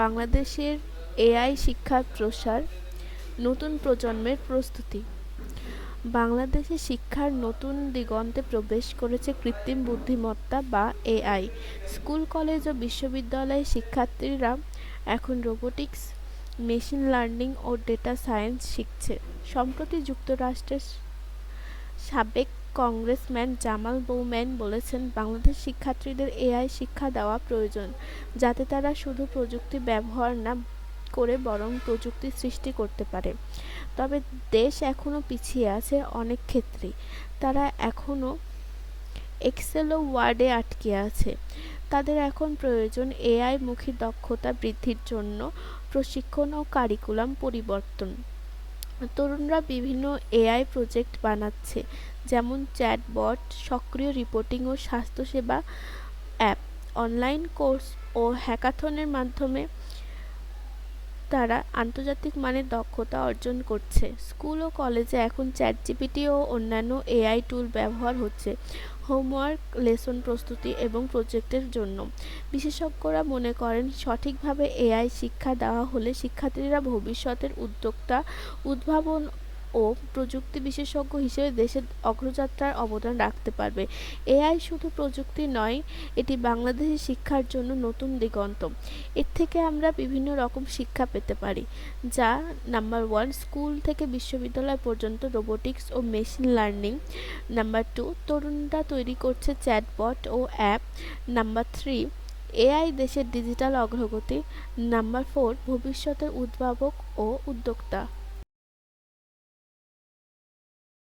বাংলাদেশের এআই শিক্ষার প্রসার নতুন প্রজন্মের প্রস্তুতি। বাংলাদেশে শিক্ষার নতুন দিগন্তে প্রবেশ করেছে কৃত্রিম বুদ্ধিমত্তা বা এআই। স্কুল, কলেজ ও বিশ্ববিদ্যালয়ের শিক্ষার্থীরা এখন রোবোটিক্স, মেশিন লার্নিং ও ডেটা সায়েন্স শিখছে। সম্প্রতি যুক্তরাষ্ট্রের সাবেক কংগ্রেসম্যান জামাল বৌম্যান বলেছেন, বাংলাদেশ শিক্ষার্থীদের এআই শিক্ষা দেওয়া প্রয়োজন, যাতে তারা শুধু প্রযুক্তি ব্যবহার না করে বরং প্রযুক্তি সৃষ্টি করতে পারে। তবে দেশ এখনও পিছিয়ে আছে অনেক ক্ষেত্রেই। তারা এখনও এক্সেল ও ওয়ার্ডে আটকে আছে। তাদের এখন প্রয়োজন এআই মুখী দক্ষতা বৃদ্ধির জন্য প্রশিক্ষণ ও কারিকুলাম পরিবর্তন। তরুণরা বিভিন্ন এআই প্রজেক্ট বানাচ্ছে, যেমন চ্যাটবট সক্রিয় রিপোর্টিং ও স্বাস্থ্যসেবা অ্যাপ অনলাইন কোর্স ও হ্যাকাথনের মাধ্যমে তারা আন্তর্জাতিক মানের দক্ষতা অর্জন করছে। স্কুল ও কলেজে এখন চ্যাট জিপিটি ও অন্যান্য এআই টুল ব্যবহার হচ্ছে হোমওয়ার্ক লেসন প্রস্তুতি এবং প্রজেক্টের জন্য। বিশেষজ্ঞরা মনে করেন, সঠিকভাবে এআই শিক্ষা দেওয়া হলে শিক্ষার্থীরা ভবিষ্যতের উদ্যোক্তা, উদ্ভাবন ও প্রযুক্তি বিশেষজ্ঞ হিসেবে দেশের অগ্রযাত্রার অবদান রাখতে পারবে। এআই শুধু প্রযুক্তি নয়, এটি বাংলাদেশের শিক্ষার জন্য নতুন দিগন্ত। এর থেকে আমরা বিভিন্ন রকম শিক্ষা পেতে পারি, যা নাম্বার ওয়ান, স্কুল থেকে বিশ্ববিদ্যালয় পর্যন্ত রোবোটিক্স ও মেশিন লার্নিং। নাম্বার টু, তরুণরা তৈরি করছে চ্যাটবট ও অ্যাপ। নাম্বার থ্রি, এআই দেশের ডিজিটাল অগ্রগতি। নাম্বার ফোর, ভবিষ্যতের উদ্ভাবক ও উদ্যোক্তা।